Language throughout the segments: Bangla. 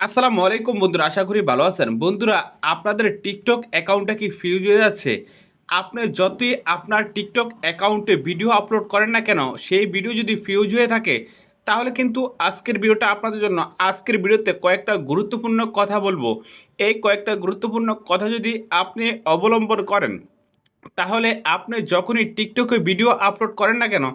আসসালামু আলাইকুম বন্ধুরা, আশা করি ভালো আছেন। বন্ধুরা, আপনাদের টিকটক অ্যাকাউন্টটা কি ফিউজ হয়ে যাচ্ছে? আপনি যতই আপনার টিকটক অ্যাকাউন্টে ভিডিও আপলোড করেন না কেন, সেই ভিডিও যদি ফিউজ হয়ে থাকে, তাহলে কিন্তু আজকের ভিডিওটা আপনাদের জন্য, আজকের ভিডিওতে কয়েকটা গুরুত্বপূর্ণ কথা বলব। এই কয়েকটা গুরুত্বপূর্ণ কথা যদি আপনি অবলম্বন করেন, তাহলে আপনি যখনই টিকটকে ভিডিও আপলোড করেন না কেন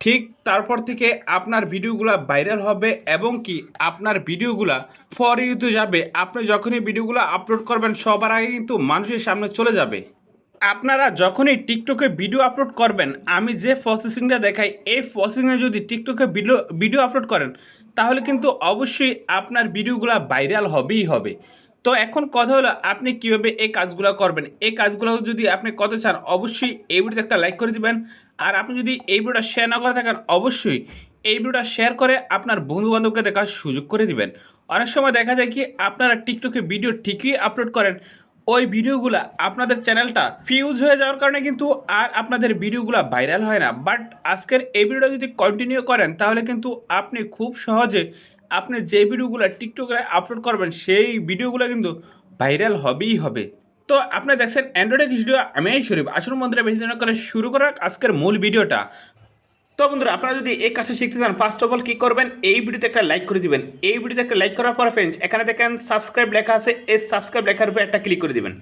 ঠিক তারপর থেকে আপনার ভিডিওগুলো ভাইরাল হবে এবং কি আপনার ভিডিওগুলা ফর ইউতে যাবে। আপনি যখনই ভিডিওগুলো আপলোড করবেন, সবার আগে কিন্তু মানুষের সামনে চলে যাবে। আপনারা যখনই টিকটকে ভিডিও আপলোড করবেন, আমি যে প্রসেসিংটা দেখাই, এই প্রসেসিংয়ে যদি টিকটকে ভিডিও ভিডিও আপলোড করেন, তাহলে কিন্তু অবশ্যই আপনার ভিডিওগুলো ভাইরাল হবেই হবে। তো এখন কথা হলো, আপনি কীভাবে এই কাজগুলো করবেন? এই কাজগুলো যদি আপনি কত চান, অবশ্যই এই ভিডিওতে একটা লাইক করে দিবেন। আর আপনি যদি এই ভিডিওটা শেয়ার না করে থাকেন, অবশ্যই এই ভিডিওটা শেয়ার করে আপনার বন্ধু বান্ধবকে দেখার সুযোগ করে দিবেন। অনেক সময় দেখা যায় কি, আপনারা টিকটকে ভিডিও ঠিকই আপলোড করেন, ওই ভিডিওগুলো আপনাদের চ্যানেলটা ফিউজ হয়ে যাওয়ার কারণে কিন্তু আর আপনাদের ভিডিওগুলো ভাইরাল হয় না। বাট আজকের এই ভিডিওটা যদি কন্টিনিউ করেন, তাহলে কিন্তু আপনি খুব সহজে আপনি যে ভিডিওগুলো টিকটকে আপলোড করবেন, সেই ভিডিওগুলো কিন্তু ভাইরাল হবেই হবে। তো আপনি দেখছেন অ্যান্ড্রয়েড ভিডিও আমি শরীফ। আসল মন্দিরে বেশি দিন করে শুরু করা আজকের মূল ভিডিওটা। তো বন্ধুরা, আপনারা যদি এই কাজটা শিখতে চান ফার্স্ট অফ অল কী করবেন? এই ভিডিওতে একটা লাইক করে দিবেন। এই ভিডিওতে একটা লাইক করার পর ফ্রেন্ডস এখানে দেখেন সাবস্ক্রাইব লেখা আছে। এই সাবস্ক্রাইব লেখার উপরে একটা ক্লিক করে দিবেন।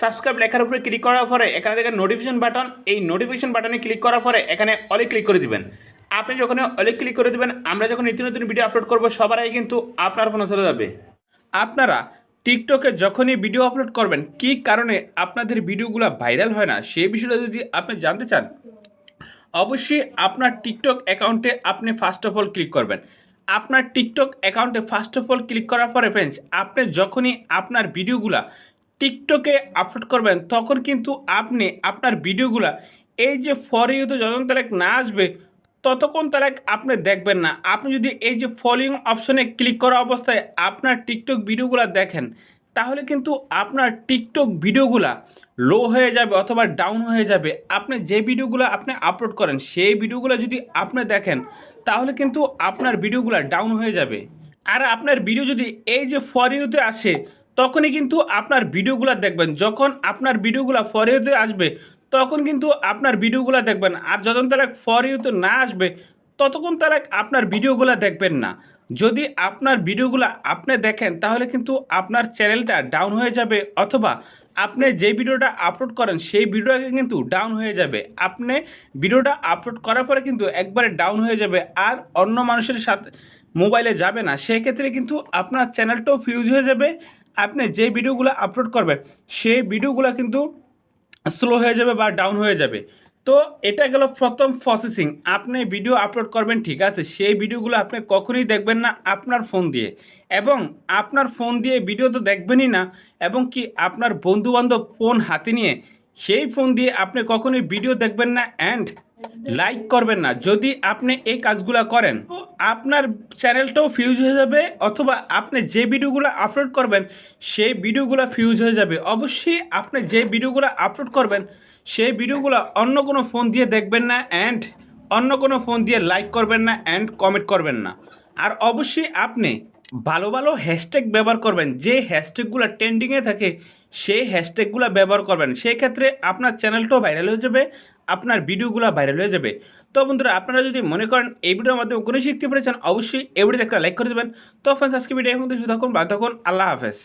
সাবস্ক্রাইব লেখার উপরে ক্লিক করার পরে এখানে দেখেন নোটিফিকেশন বাটন এই নোটিফিকেশন বাটনে ক্লিক করার পরে এখানে অলে ক্লিক করে দিবেন। আপনি যখন অলে ক্লিক করে দিবেন, আমরা যখন নিত্য নতুন ভিডিও আপলোড করব, সবার আগে কিন্তু আপনার ফোনে চলে যাবে। আপনারা টিকটকে যখনই ভিডিও আপলোড করবেন, কী কারণে আপনাদের ভিডিওগুলো ভাইরাল হয় না, সেই বিষয়টা যদি আপনি জানতে চান, অবশ্যই আপনার টিকটক অ্যাকাউন্টে আপনি ফার্স্ট অফ অল ক্লিক করবেন। আপনার টিকটক অ্যাকাউন্টে ফার্স্ট অফ অল ক্লিক করার পরে ফ্রেন্ডস আপনি যখনই আপনার ভিডিওগুলা টিকটকে আপলোড করবেন, তখন কিন্তু আপনি আপনার ভিডিওগুলা এই যে ফর ইউতে যতক্ষণ তারিখ না আসবে ততক্ষণ তারা আপনি দেখবেন না। আপনি যদি এই যে ফলোইং অপশনে ক্লিক করা অবস্থায় আপনার টিকটক ভিডিওগুলো দেখেন, তাহলে কিন্তু আপনার টিকটক ভিডিওগুলা লো হয়ে যাবে অথবা ডাউন হয়ে যাবে। আপনি যে ভিডিওগুলো আপনি আপলোড করেন, সেই ভিডিওগুলো যদি আপনি দেখেন, তাহলে কিন্তু আপনার ভিডিওগুলো ডাউন হয়ে যাবে। আর আপনার ভিডিও যদি এই যে ফর ইউতে আসে, তখনই কিন্তু আপনার ভিডিওগুলো দেখবেন। যখন আপনার ভিডিওগুলো ফর ইউতে আসবে তখন কিন্তু আপনার ভিডিওগুলো দেখবেন। আর যতক্ষণ তারা ফর ইউতে না আসবে, ততক্ষণ তারা আপনার ভিডিওগুলো দেখবেন না। যদি আপনার ভিডিওগুলো আপনি দেখেন, তাহলে কিন্তু আপনার চ্যানেলটা ডাউন হয়ে যাবে অথবা আপনি যে ভিডিওটা আপলোড করেন, সেই ভিডিওটা কিন্তু ডাউন হয়ে যাবে। আপনি ভিডিওটা আপলোড করার পরে কিন্তু একবারে ডাউন হয়ে যাবে আর অন্য মানুষের সাথে মোবাইলে যাবে না। সেক্ষেত্রে কিন্তু আপনার চ্যানেলটাও ফিউজ হয়ে যাবে। আপনি যে ভিডিওগুলো আপলোড করবেন, সেই ভিডিওগুলো কিন্তু স্লো হয়ে যাবে বা ডাউন হয়ে যাবে। তো এটা গেল প্রথম প্রসেসিং আপনি ভিডিও আপলোড করবেন, ঠিক আছে? সেই ভিডিওগুলো আপনি কখনই দেখবেন না আপনার ফোন দিয়ে। এবং আপনার ফোন দিয়ে ভিডিও তো দেখবেনই না, এবং কি আপনার বন্ধুবান্ধব ফোন হাতে নিয়ে সেই ফোন দিয়ে আপনি কখনোই ভিডিও দেখবেন না অ্যান্ড লাইক করবেন না। যদি আপনি এই কাজগুলো করেন আপনার চ্যানেলটাও ফিউজ হয়ে যাবে অথবা আপনি যে ভিডিওগুলো আপলোড করবেন, সেই ভিডিওগুলো ফিউজ হয়ে যাবে। অবশ্যই আপনি যে ভিডিওগুলো আপলোড করবেন, সেই ভিডিওগুলো অন্য কোনো ফোন দিয়ে দেখবেন না অ্যান্ড অন্য কোনো ফোন দিয়ে লাইক করবেন না অ্যান্ড কমেন্ট করবেন না। আর অবশ্যই আপনি ভালো ভালো হ্যাশট্যাগ ব্যবহার করবেন, যে হ্যাশট্যাগুলো ট্রেন্ডিংয়ে থাকে, সেই হ্যাশট্যাগুলো ব্যবহার করবেন। সেই ক্ষেত্রে আপনার চ্যানেলটাও ভাইরাল হয়ে যাবে, আপনার ভিডিওগুলো ভাইরাল হয়ে যাবে। তো বন্ধুরা, আপনারা যদি মনে করেন এই ভিডিওর মাধ্যমে কোনো শিখতে পেরেছেন অবশ্যই এই ভিডিওতে একটা লাইক করে দেবেন। তো ফ্রেন্ডস আজকে ভিডিও এখন শুধু থাকুন বা থাকুন, আল্লাহ হাফেজ।